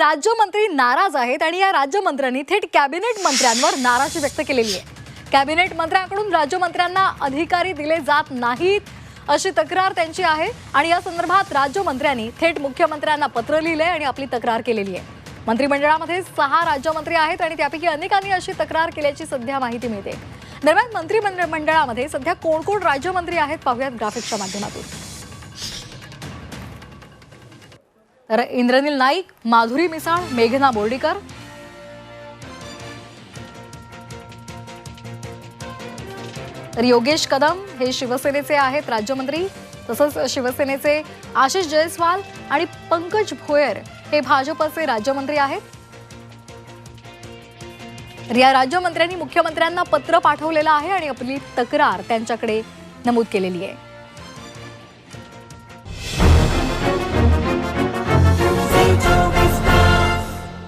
राज्यमंत्री नाराज आहेत आणि या राज्यमंत्र्यांनी थेट कॅबिनेट मंत्र्यांवर नाराजी व्यक्त केलेली आहे. कॅबिनेट मंत्र्यांकडून राज्यमंत्र्यांना अधिकारी दिले जात नाहीत अशी तक्रार त्यांची आहे आणि या संदर्भात राज्यमंत्र्यांनी थेट मुख्यमंत्र्यांना पत्र लिहिले आणि आपली तक्रार केलेली आहे. मंत्रिमंडळामध्ये सहा राज्यमंत्री आहेत आणि त्यापैकी अनेकांनी अशी तक्रार केल्याची सध्या माहिती मिळते. दरम्यान मंत्रिमंडळ मंडळामध्ये सध्या कोण कोण राज्यमंत्री आहेत पाहूयात ग्राफिक्सच्या माध्यमातून. इंद्रनील नाईक माधुरी मिसाळ मेघना बोर्डीकर. तर योगेश कदम हे शिवसेनेचे आहेत राज्यमंत्री तसंच शिवसेनेचे आशिष जयस्वाल आणि पंकज भोयर हे भाजपचे राज्यमंत्री आहेत. तर या राज्यमंत्र्यांनी मुख्यमंत्र्यांना पत्र पाठवलेलं आहे आणि आपली तक्रार त्यांच्याकडे नमूद केलेली आहे.